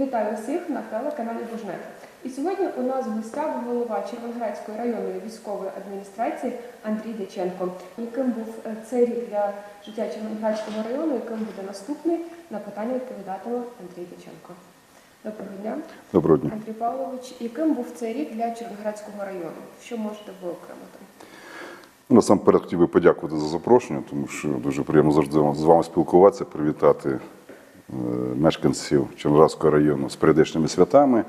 Вітаю всіх на телеканалі Бужнет. І сьогодні у нас в гостях голова Червоноградської районної військової адміністрації Андрій Дяченко. Яким був е, цей рік для життя Червоноградського району, яким буде наступний, на питання відповідатиме Андрій Дяченко. Доброго дня, Доброго дня. Андрій Павлович. Яким був цей рік для Червоноградського району? Що можете виокремити? Насамперед хотів би подякувати за запрошення, тому що дуже приємно завжди з вами спілкуватися, привітати мешканців Черноградського району з прийдешніми святами.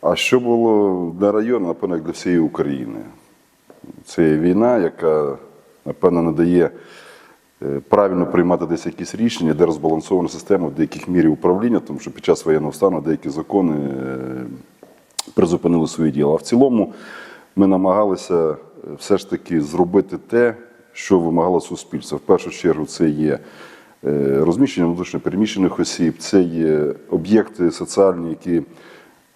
А що було для району, напевно, як для всієї України? Це є війна, яка, напевно, не дає е, правильно приймати десь якісь рішення, де розбалансована система в деяких мірі управління, тому що під час воєнного стану деякі закони е, призупинили своє діло. А в цілому ми намагалися е, все ж таки зробити те, що вимагало суспільство. В першу чергу це є е, розміщення внутрішньопереміщених осіб, це є об'єкти соціальні, які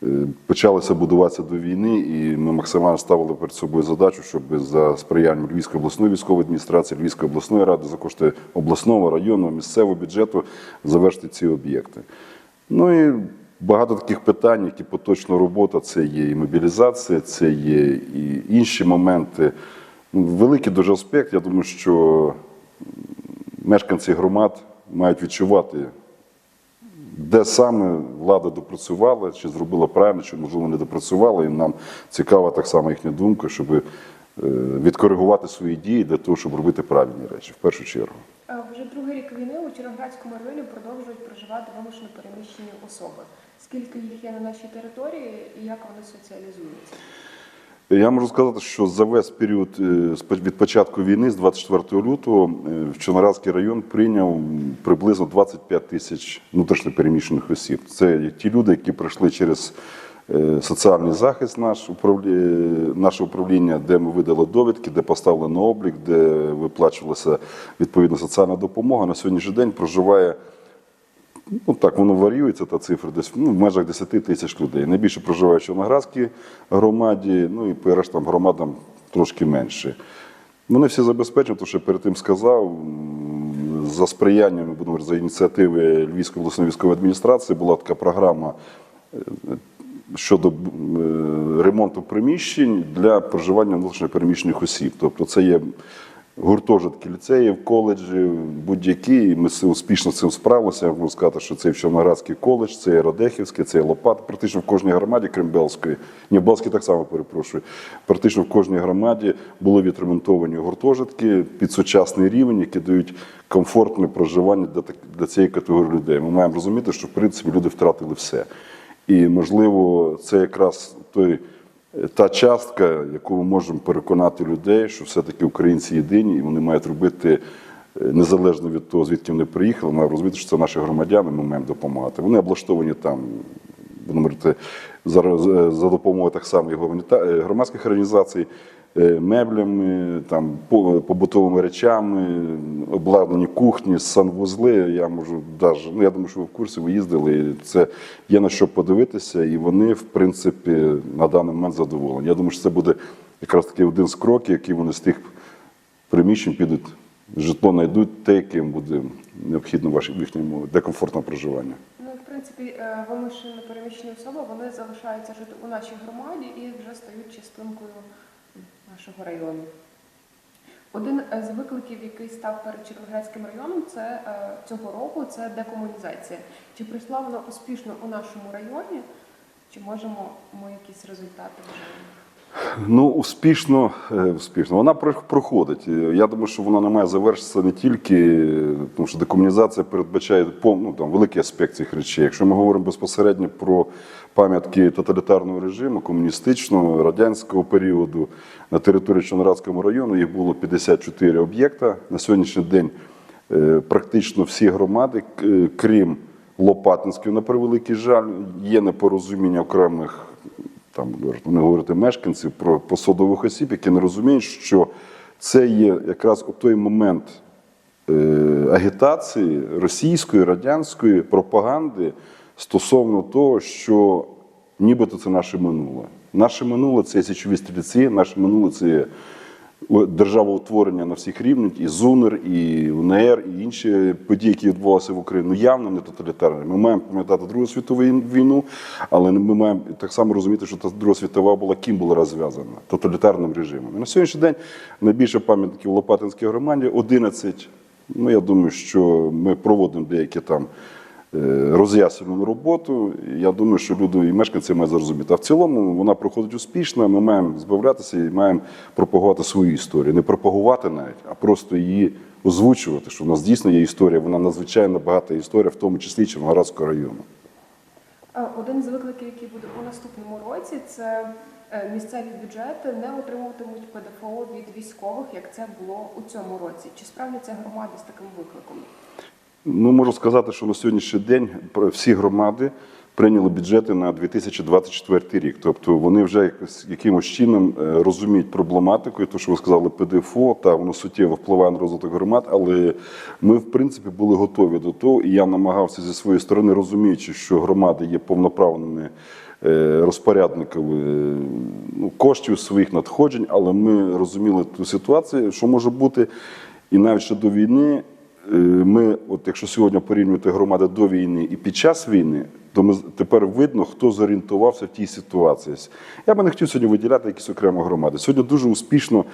е, почалися будуватися до війни, і ми максимально ставили перед собою задачу, щоб за сприянням Львівської обласної військової адміністрації, Львівської обласної ради за кошти обласного, районного, місцевого бюджету завершити ці об'єкти. Ну і багато таких питань, які поточна робота, це є і мобілізація, це є і інші моменти. Ну, Великий дуже аспект. Я думаю, що мешканці громад мають відчувати, де саме влада допрацювала, чи зробила правильно, чи можливо не допрацювала. І нам цікава так само їхня думка, щоб е, відкоригувати свої дії для того, щоб робити правильні речі в першу чергу. Е, Вже другий рік війни у Червоноградському районі продовжують проживати вимушено переміщені особи. Скільки їх є на нашій території і як вони соціалізуються? Я можу сказати, що за весь період е, від початку війни, з 24 лютого, е, Чорнорадський район прийняв приблизно 25 тисяч внутрішньопереміщених осіб. Це ті люди, які пройшли через е, соціальний захист наше управління, де ми видали довідки, де поставили на облік, де виплачувалася відповідна соціальна допомога. На сьогоднішній день проживає Ну так, воно варіюється, та цифра десь ну, в межах 10 тисяч людей. Найбільше проживає в Чорноградській громаді, ну і по рештам громадам трошки менше. Вони всі забезпечені, то що я перед тим сказав, за сприянням, будемо за ініціативи Львівської обласної військової адміністрації була така програма е, щодо е, ремонту приміщень для проживання внутрішньопереміщених осіб. Тобто це є гуртожитки ліцеїв, коледжі, будь-які. Ми успішно цим справилися. Я можу сказати, що це і коледж, це і Родехівський, це і Лопат. Практично в кожній громаді, крім Белської, ні, в Белській так само перепрошую. Практично в кожній громаді були відремонтовані гуртожитки під сучасний рівень, які дають комфортне проживання для, для цієї категорії людей. Ми маємо розуміти, що в принципі люди втратили все. І можливо, це якраз той та частка, яку ми можемо переконати людей, що все-таки українці єдині, і вони мають робити е, незалежно від того, звідки вони приїхали, мають розуміти, що це наші громадяни, ми маємо допомагати. Вони облаштовані там, будемо говорити, за, за допомогою так само і е, громадських організацій, меблями, там, по- побутовими речами, обладнані кухні, санвузли. Я можу даже, ну я думаю, що ви в курсі ви їздили. і Це є на що подивитися, і вони, в принципі, на даний момент задоволені. Я думаю, що це буде якраз таки один з кроків, які вони з тих приміщень підуть, житло знайдуть те, яким буде необхідно ваш- в їхньому де комфортне проживання. Ну, в принципі, е, вимушено переміщені особи вони залишаються жити у нашій громаді і вже стають частинкою нашого району. Один е, з викликів, який став перед Червоградським районом, це е, цього року це декомунізація. Чи прийшла вона успішно у нашому районі? Чи можемо ми якісь результати вже? Ну, успішно, е, успішно. Вона про- проходить. Е, Я думаю, що вона не має завершитися не тільки, е, тому що декомунізація передбачає ну, там, великий аспект цих речей. Якщо ми говоримо безпосередньо про пам'ятки тоталітарного режиму, комуністичного, радянського періоду, на території Чорнорадського району їх було 54 об'єкта. На сьогоднішній день практично всі громади, крім Лопатинської, на превеликий жаль, є непорозуміння окремих там вони говорити мешканців про посадових осіб, які не розуміють, що це є якраз у той момент е, агітації російської радянської пропаганди стосовно того, що нібито це наше минуле. Наше минуле це січові стрільці, наше минуле це є державоутворення на всіх рівнях, і ЗУНР, і УНР, і інші події, які відбувалися в Україні, ну явно не тоталітарні. Ми маємо пам'ятати Другу світову війну, але ми маємо так само розуміти, що та Друга світова була ким була розв'язана тоталітарним режимом. І на сьогоднішній день найбільше пам'ятників Лопатинській громаді 11. Ну я думаю, що ми проводимо деякі там е, роз'яснювальну роботу. Я думаю, що люди і мешканці мають зрозуміти. А в цілому вона проходить успішно. Ми маємо збавлятися і маємо пропагувати свою історію. Не пропагувати навіть, а просто її озвучувати, що в нас дійсно є історія. Вона надзвичайно багата історія, в тому числі Червоноградського району. Е, Один з викликів, який буде у наступному році, це е, місцеві бюджети не отримуватимуть ПДФО від військових, як це було у цьому році. Чи справляться громади з таким викликом? Ну, можу сказати, що на сьогоднішній день всі громади прийняли бюджети на 2024 рік. Тобто вони вже якось, якимось чином е, розуміють проблематику, і то, що ви сказали, ПДФО, та воно суттєво впливає на розвиток громад, але ми, в принципі, були готові до того, і я намагався зі своєї сторони, розуміючи, що громади є повноправними е, розпорядниками е, ну, коштів своїх надходжень, але ми розуміли ту ситуацію, що може бути, і навіть ще до війни. Е, Ми, от якщо сьогодні порівнювати громади до війни і під час війни, то ми тепер видно, хто зорієнтувався в тій ситуації. Я би не хотів сьогодні виділяти якісь окремо громади. Сьогодні дуже успішно,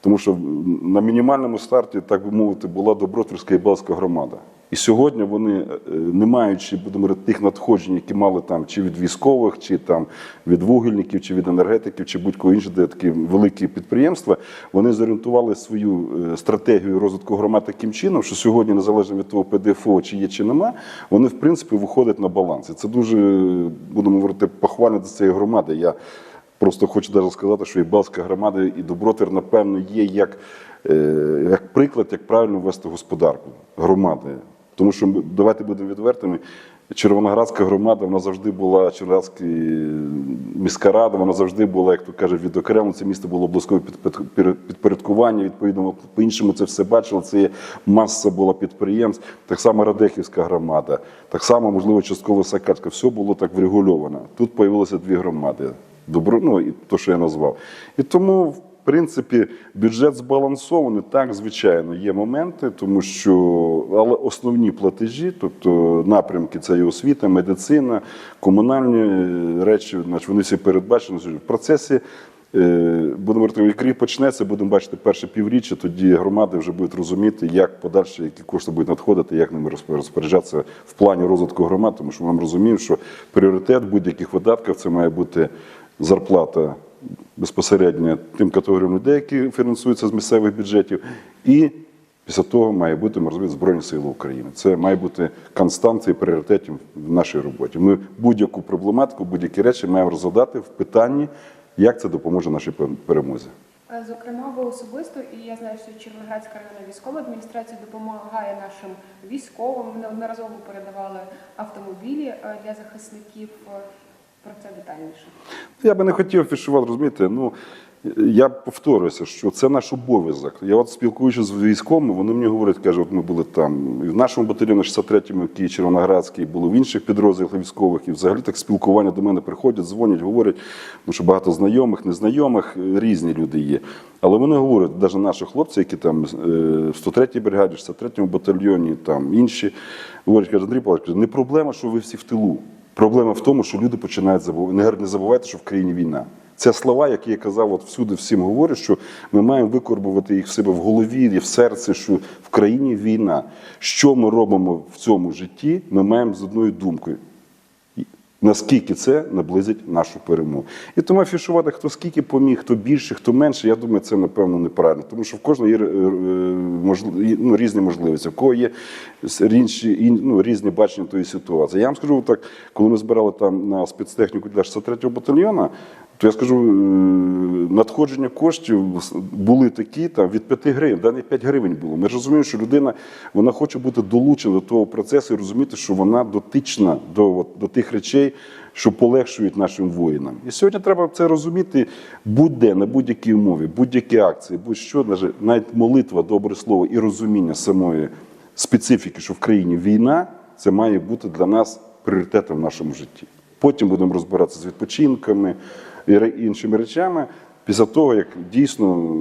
тому що на мінімальному старті, так би мовити, була Добротвірська і Белська громада. І сьогодні вони, е, не маючи будемо говорити, тих надходжень, які мали там чи від військових, чи там від вугільників, чи від енергетиків, чи будь-кого іншого, де такі великі підприємства, вони зорієнтували свою е, стратегію розвитку громад таким чином, що сьогодні, незалежно від того, ПДФО чи є, чи нема, вони в принципі виходять на баланс. І це дуже будемо говорити похвально до цієї громади. Я Просто хочу даже сказати, що і Балська громада, і Добротвір, напевно, є як, е, як приклад, як правильно вести господарку громади. Тому що давайте будемо відвертими. Червоноградська громада, вона завжди була Червоноградська міська рада, вона завжди була, як то каже, відокремо. Це місто було під- підпорядкування. Відповідно, по-іншому це все бачили. Це є маса була підприємств. Так само Радехівська громада, так само, можливо, частково Сакарська. Все було так врегульовано. Тут з'явилося дві громади. Добро, ну і то, що я назвав. І тому, принципі, бюджет збалансований. Так, звичайно, є моменти, тому що але основні платежі, тобто напрямки, це і освіта, медицина, комунальні е, речі, значить, вони всі передбачені. В процесі е, будемо рік почнеться, будемо бачити перше півріччя, тоді громади вже будуть розуміти, як подальше, які кошти будуть надходити, як ними розпо- розпоряджатися в плані розвитку громад, тому що ми розуміємо, що пріоритет будь-яких видатків це має бути зарплата безпосередньо тим категоріям людей, які фінансуються з місцевих бюджетів, і після того має бути розуміємо, Збройні Сили України. Це має бути констанцією пріоритетів в нашій роботі. Ми будь-яку проблематику, будь-які речі маємо розглядати в питанні, як це допоможе нашій пер- перемозі. Е, Зокрема, ви особисто, і я знаю, що Червоноградська районна військова адміністрація допомагає нашим військовим. Ми неодноразово передавали автомобілі е, для захисників. Про це детальніше. Я би не хотів афішувати, розумієте, ну. Я повторююся, що це наш обов'язок. Я от спілкуючись з військовими, вони мені говорять, кажуть, от ми були там і в нашому батальйоні 63-му, який Червоноградський, були в інших підрозділах військових, і взагалі так спілкування до мене приходять, дзвонять, говорять, тому що багато знайомих, незнайомих, різні люди є. Але вони говорять, навіть наші хлопці, які там е, в 103-й бригаді, 63-му батальйоні, там інші, говорять, кажуть, Андрій Павлович, каже, не проблема, що ви всі в тилу. Проблема в тому, що люди починають забувати. Не, забувайте, що в країні війна. Це слова, які я казав, от всюди всім говорю, що ми маємо викорбувати їх в себе в голові і в серці, що в країні війна. Що ми робимо в цьому житті, ми маємо з одною думкою. Наскільки це наблизить нашу перемогу. І тому афішувати, хто скільки поміг, хто більше, хто менше, я думаю, це напевно неправильно. Тому що в кожного є е, е, ну, різні можливості, в кого є інші, ін- ну, різні бачення тої ситуації. Я вам скажу так, коли ми збирали там на спецтехніку для 63-го батальйону, то я скажу, е, надходження коштів були такі там від 5 гривень, да, не 5 гривень було. Ми ж розуміємо, що людина вона хоче бути долучена до того процесу і розуміти, що вона дотична до, от, до тих речей, що полегшують нашим воїнам. І сьогодні треба це розуміти будь-де, на будь-якій умові, будь-які акції, будь-що, навіть- навіть молитва, добре слово і розуміння самої специфіки, що в країні війна, це має бути для нас пріоритетом в нашому житті. Потім будемо розбиратися з відпочинками іншими речами. Після того, як дійсно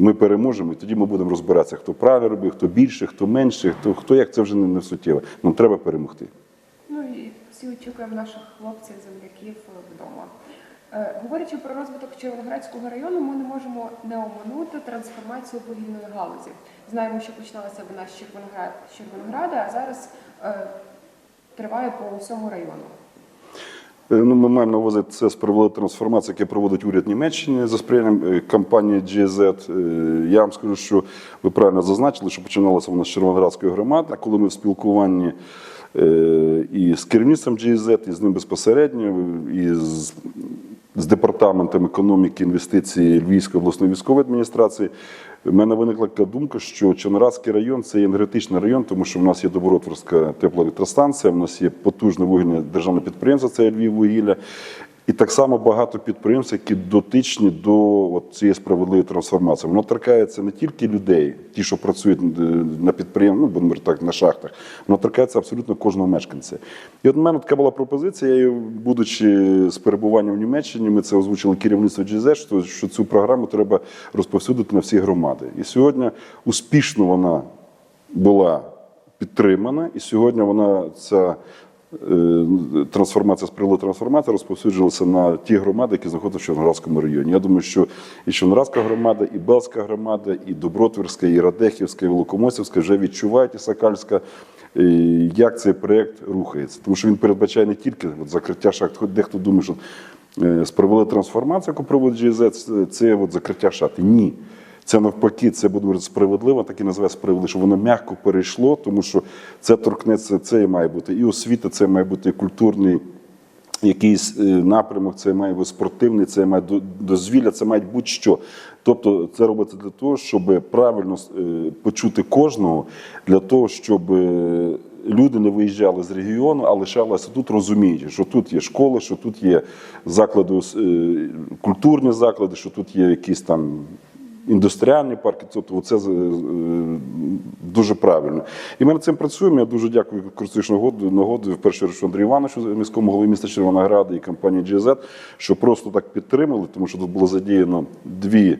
Ми переможемо, і тоді ми будемо розбиратися, хто правильно робив, хто більше, хто менше, хто, хто як це вже не, не суттєво. Нам треба перемогти. Ну і всі очікуємо наших хлопців, земляків вдома. Е, Говорячи про розвиток Червоноградського району, ми не можемо не оминути трансформацію вугільної галузі. Знаємо, що починалася вона з Червоноград, з Червонограда, а зараз е, триває по всьому району. Е, Ну, ми маємо на увазі це справедлива трансформація, яке проводить уряд Німеччини за сприянням е, компанії GZ. Е, Я вам скажу, що ви правильно зазначили, що починалася вона з Червоноградської громади. А коли ми в спілкуванні і з керівництвом GZ, і з ним безпосередньо, і з, з департаментом економіки інвестицій Львівської обласної військової адміністрації, в мене виникла така думка, що Чорнорадський район це енергетичний район, тому що в нас є Добротворська теплоелектростанція, в нас є потужне вугільне державне підприємство, це Львіввугілля. І так само багато підприємств, які дотичні до от цієї справедливої трансформації. Воно торкається не тільки людей, ті, що працюють е, на підприємстві, ну будемо так, на шахтах, воно торкається абсолютно кожного мешканця. І от у мене така була пропозиція, я, будучи з перебуванням в Німеччині, ми це озвучили керівництво GZ, що, що цю програму треба розповсюдити на всі громади. І сьогодні успішно вона була підтримана, і сьогодні вона ця е, трансформація справедлива трансформація розповсюджувалася на ті громади, які знаходяться в Чорноградському районі. Я думаю, що і Чорноградська громада, і Белська громада, і Добротвірська, і Радехівська, і Великомосівська вже відчувають і Сакальська. е, Як цей проєкт рухається, тому що він передбачає не тільки от закриття шахт. Хоч дехто думає, що е, справедлива трансформація, яку проводить це, це от закриття шахти. Ні. Це навпаки, це буде справедливо, так і називає справедливо, що воно м'яко перейшло, тому що це торкнеться, це і має бути і освіта, це має бути і культурний якийсь е, напрямок, це має бути спортивний, це має до- дозвілля, це має будь-що. Тобто це робиться для того, щоб правильно е, почути кожного, для того, щоб е, люди не виїжджали з регіону, а лишалися тут, розуміючи, що тут є школи, що тут є заклади, культурні заклади, що тут є якісь там індустріальні парки, тобто це е, дуже правильно. І ми над цим працюємо. Я дуже дякую користуюсь нагодою, в першу чергу Андрію Івановичу, міському голові міста Червонограда і компанії GZ, що просто так підтримали, тому що тут було задіяно дві.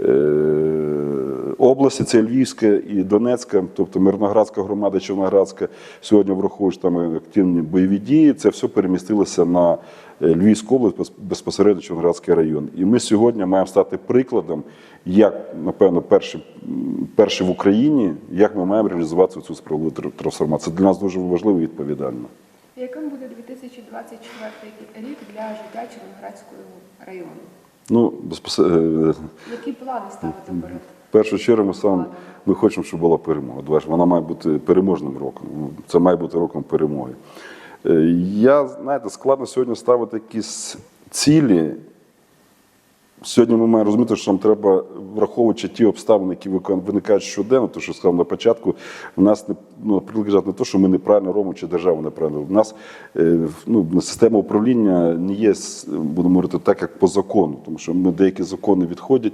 е, Області це Львівська і Донецька, тобто Мирноградська громада, Червоноградська. Сьогодні враховуючи там активні бойові дії. Це все перемістилося на е, Львівську область, без- безпосередньо Червоноградський район. І ми сьогодні маємо стати прикладом, як напевно перші, перші в Україні, як ми маємо реалізувати цю справедливу трансформацію. Це для нас дуже важливо і відповідально. Яким буде 2024 рік для життя Червоноградського району? Ну, безпосередньо. Які плани ставити перед? Першу чергу ми сам ми хочемо, щоб була перемога. Вона має бути переможним роком. Це має бути роком перемоги. Е, Я, знаєте, складно сьогодні ставити якісь цілі. Сьогодні ми маємо розуміти, що нам треба, враховуючи ті обставини, які виникають щоденно, то що сказав на початку, в нас не ну, не то, що ми неправильно робимо, чи держава неправильно. робить. У нас е, ну, система управління не є, будемо говорити, так, як по закону, тому що ми деякі закони відходять,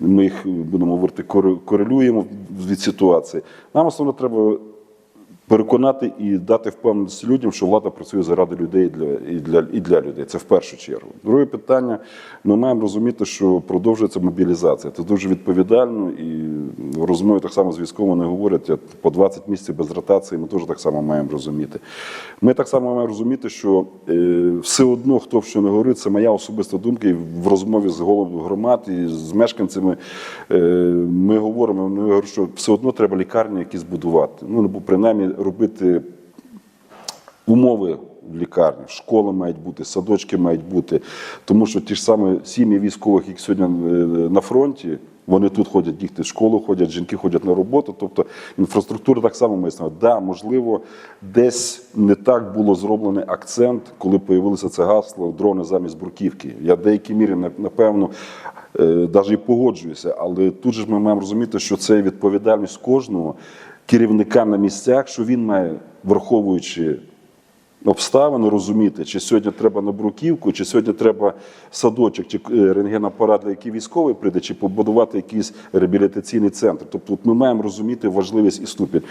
ми їх будемо говорити, коре- корелюємо від ситуації. Нам основно треба переконати і дати впевненість людям, що влада працює заради людей і для, і для, і для людей. Це в першу чергу. Друге питання: ми маємо розуміти, що продовжується мобілізація. Це дуже відповідально, і в так само з військовими не говорять по 20 місяців без ротації. Ми теж так само маємо розуміти. Ми так само маємо розуміти, що е, все одно, хто що не говорить, це моя особиста думка. І в розмові з головою громад і з мешканцями е, ми говоримо, я говорю, що все одно треба лікарні якісь будувати. Ну, принаймні робити умови в лікарні, школи мають бути, садочки мають бути. Тому що ті ж самі сім'ї військових, які сьогодні е, на фронті, вони тут ходять, діти в школу ходять, жінки ходять на роботу. Тобто інфраструктура так само має існувати. Да, можливо, десь не так було зроблений акцент, коли появилося це гасло дрони замість бурківки. Я в деякій мірі напевно навіть і погоджуюся, але тут же ми маємо розуміти, що це відповідальність кожного керівника на місцях, що він має, враховуючи обставин розуміти, чи сьогодні треба на бруківку, чи сьогодні треба садочок, чи е, рентгенапарат, для який військовий прийде, чи побудувати якийсь реабілітаційний центр. Тобто, ми маємо розуміти важливість і ступінь.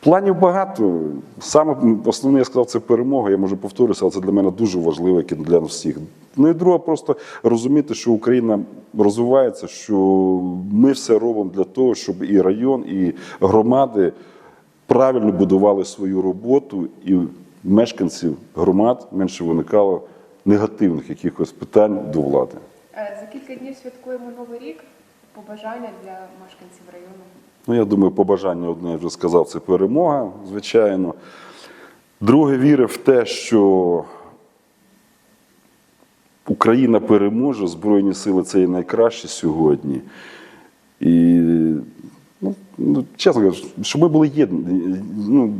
Планів багато. Саме основне, я сказав, це перемога. Я можу повторюся, але це для мене дуже важливо, як і для нас всіх. Ну і друге, просто розуміти, що Україна розвивається, що ми все робимо для того, щоб і район, і громади правильно будували свою роботу, і мешканців громад менше виникало негативних якихось питань до влади. Е, За кілька днів святкуємо Новий рік. Побажання для мешканців району. Ну, я думаю, побажання одне я вже сказав, це перемога, звичайно. Друге, віри в те, що Україна переможе, Збройні сили це є найкраще сьогодні. І ну, ну, чесно кажучи, щоб ми були єднані. Ну,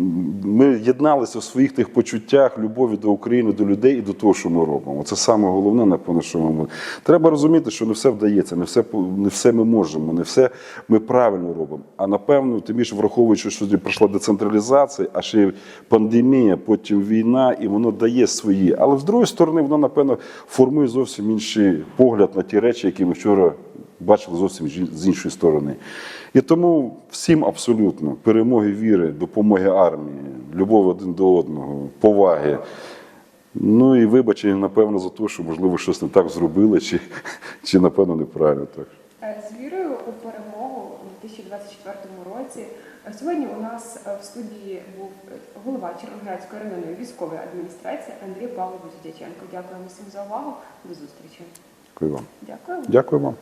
ми єдналися в своїх тих почуттях, любові до України, до людей і до того, що ми робимо. Це саме головне, напевно, що ми. Треба розуміти, що не все вдається, не все, не все ми можемо, не все ми правильно робимо. А напевно, тим більше враховуючи, що пройшла децентралізація, а ще й пандемія, потім війна, і воно дає свої. Але з другої сторони, воно, напевно, формує зовсім інший погляд на ті речі, які ми вчора бачили зовсім з іншої сторони. І тому всім абсолютно перемоги віри, допомоги армії, любов один до одного, поваги. Ну і вибачення, напевно, за те, що, можливо, щось не так зробили, чи, чи напевно, неправильно так. Е, З вірою у перемогу у 2024 році. Е, Сьогодні у нас е, в студії був голова Червоноградської районної військової адміністрації Андрій Павлович Дяченко. Дякуємо всім за увагу. До зустрічі. Дякую вам. Дякую. Дякую вам.